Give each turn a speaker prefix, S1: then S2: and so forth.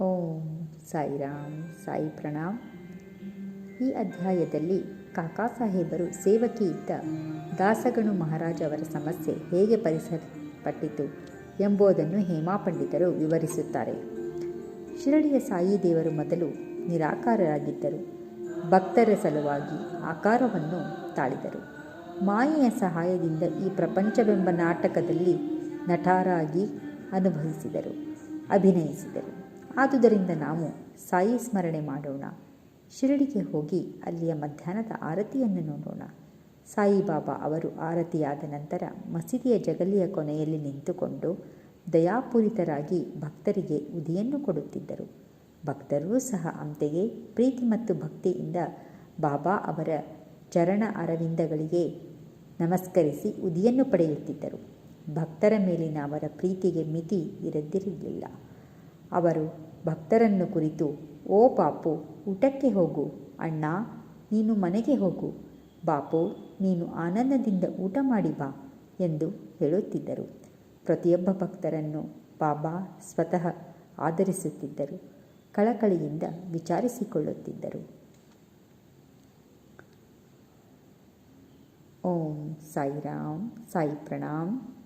S1: ಓಂ ಸಾಯಿರಾಮ್ ಸಾಯಿ ಪ್ರಣಾಮ್. ಈ ಅಧ್ಯಾಯದಲ್ಲಿ ಕಾಕಾ ಸಾಹೇಬರು ಸೇವಕಿ ಇದ್ದ ದಾಸಗಣು ಮಹಾರಾಜ್ ಅವರ ಸಮಸ್ಯೆ ಹೇಗೆ ಪರಿಸಲ್ಪಟ್ಟಿತು ಎಂಬುದನ್ನು ಹೇಮಾ ಪಂಡಿತರು ವಿವರಿಸುತ್ತಾರೆ. ಶಿರಡಿಯ ಸಾಯಿ ದೇವರು ಮೊದಲು ನಿರಾಕಾರರಾಗಿದ್ದರು. ಭಕ್ತರ ಸಲುವಾಗಿ ಆಕಾರವನ್ನು ತಾಳಿದರು. ಮಾಯೆಯ ಸಹಾಯದಿಂದ ಈ ಪ್ರಪಂಚವೆಂಬ ನಾಟಕದಲ್ಲಿ ನಟಾರಾಗಿ ಅನುಭವಿಸಿದರು, ಅಭಿನಯಿಸಿದರು. ಆದುದರಿಂದ ನಾವು ಸಾಯಿ ಸ್ಮರಣೆ ಮಾಡೋಣ. ಶಿರಡಿಗೆ ಹೋಗಿ ಅಲ್ಲಿಯ ಮಧ್ಯಾಹ್ನದ ಆರತಿಯನ್ನು ನೋಡೋಣ. ಸಾಯಿಬಾಬಾ ಅವರು ಆರತಿಯಾದ ನಂತರ ಮಸೀದಿಯ ಜಗಲಿಯ ಕೊನೆಯಲ್ಲಿ ನಿಂತುಕೊಂಡು ದಯಾಪೂರಿತರಾಗಿ ಭಕ್ತರಿಗೆ ಉದಿಯನ್ನು ಕೊಡುತ್ತಿದ್ದರು. ಭಕ್ತರೂ ಸಹ ಅಂತೆಯೇ ಪ್ರೀತಿ ಮತ್ತು ಭಕ್ತಿಯಿಂದ ಬಾಬಾ ಅವರ ಚರಣ ಅರವಿಂದಗಳಿಗೆ ನಮಸ್ಕರಿಸಿ ಉದಿಯನ್ನು ಪಡೆಯುತ್ತಿದ್ದರು. ಭಕ್ತರ ಮೇಲಿನ ಅವರ ಪ್ರೀತಿಗೆ ಮಿತಿ ಇರದಿರಲಿಲ್ಲ. ಅವರು ಭಕ್ತರನ್ನು ಕುರಿತು, ಓ ಪಾಪು, ಊಟಕ್ಕೆ ಹೋಗು, ಅಣ್ಣ, ನೀನು ಮನೆಗೆ ಹೋಗು, ಬಾಪು, ನೀನು ಆನಂದದಿಂದ ಊಟ ಮಾಡಿ ಬಾ ಎಂದು ಹೇಳುತ್ತಿದ್ದರು. ಪ್ರತಿಯೊಬ್ಬ ಭಕ್ತರನ್ನು ಬಾಬಾ ಸ್ವತಃ ಆಧರಿಸುತ್ತಿದ್ದರು ಕಳಕಳಿಯಿಂದ ವಿಚಾರಿಸಿಕೊಳ್ಳುತ್ತಿದ್ದರು. ಓಂ ಸಾಯಿರಾಮ್, ಸಾಯಿ ಪ್ರಣಾಮ್.